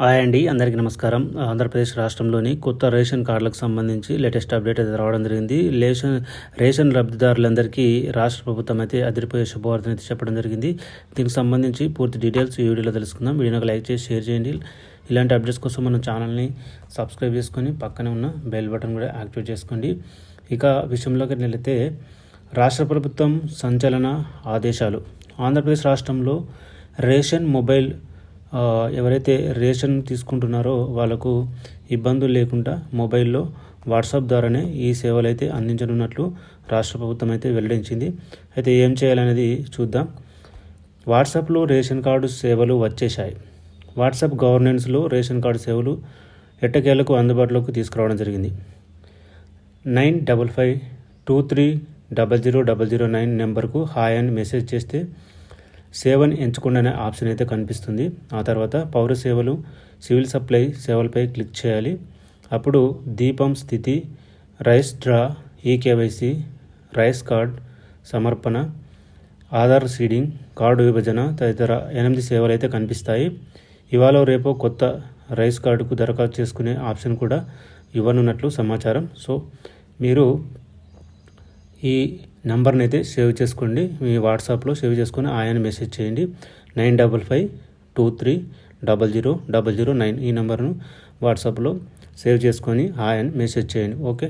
Hi అండి అందరికీ నమస్కారం. ఆంధ్రప్రదేశ్ రాష్ట్రంలోని కొత్త రేషన్ కార్డులకు సంబంధించి లేటెస్ట్ అప్డేట్ అయితే రావడం జరిగింది. రేషన్ రేషన్ లబ్ధిదారులందరికీ రాష్ట్ర ప్రభుత్వం అయితే అదిరిపోయే శుభవార్తను అయితే చెప్పడం జరిగింది. దీనికి సంబంధించి పూర్తి డీటెయిల్స్ ఈ వీడియోలో తెలుసుకుందాం. వీడియోకి లైక్ చేసి షేర్ చేయండి. ఇలాంటి అప్డేట్స్ కోసం మన ఛానల్ని సబ్స్క్రైబ్ చేసుకొని పక్కనే ఉన్న బెల్ బటన్ కూడా యాక్టివేట్ చేసుకోండి. ఇక విషయంలోకి వెళితే రాష్ట్ర ప్రభుత్వం సంచలన ఆదేశాలు. ఆంధ్రప్రదేశ్ రాష్ట్రంలో రేషన్ మొబైల్ ఎవరైతే రేషన్ తీసుకుంటున్నారో వాళ్ళకు ఇబ్బందులు లేకుండా మొబైల్లో వాట్సాప్ ద్వారానే ఈ సేవలు అయితే అందించనున్నట్లు రాష్ట్ర ప్రభుత్వం అయితే వెల్లడించింది. అయితే ఏం చేయాలనేది చూద్దాం. వాట్సాప్లో రేషన్ కార్డు సేవలు వచ్చేశాయి. వాట్సాప్ గవర్నెన్స్లో రేషన్ కార్డు సేవలు ఎట్టకేలకు అందుబాటులోకి తీసుకురావడం జరిగింది. Nine double five two three double zero double zero nine నెంబర్కు హాయ్ అని మెసేజ్ చేస్తే సేవని ఎంచుకోండి అనే ఆప్షన్ అయితే కనిపిస్తుంది. ఆ తర్వాత పౌర సేవలు సివిల్ సప్లై సేవలపై క్లిక్ చేయాలి. అప్పుడు దీపం స్థితి rice draw EKYC rice card సమర్పణ ఆధార్ సీడింగ్ కార్డు విభజన తదితర ఎనిమిది సేవలు అయితే కనిపిస్తాయి. ఇవాళ రేపు కొత్త రైస్ కార్డుకు దరఖాస్తు చేసుకునే ఆప్షన్ కూడా ఇవ్వనున్నట్లు సమాచారం. సో మీరు ఈ నెంబర్ని అయితే సేవ్ చేసుకోండి. మీ వాట్సాప్లో సేవ్ చేసుకొని ఆయన మెసేజ్ చేయండి. Nine double five two three double zero double zero nine ఈ నెంబర్ను వాట్సాప్లో సేవ్ చేసుకొని ఆయన మెసేజ్ చేయండి. ఓకే?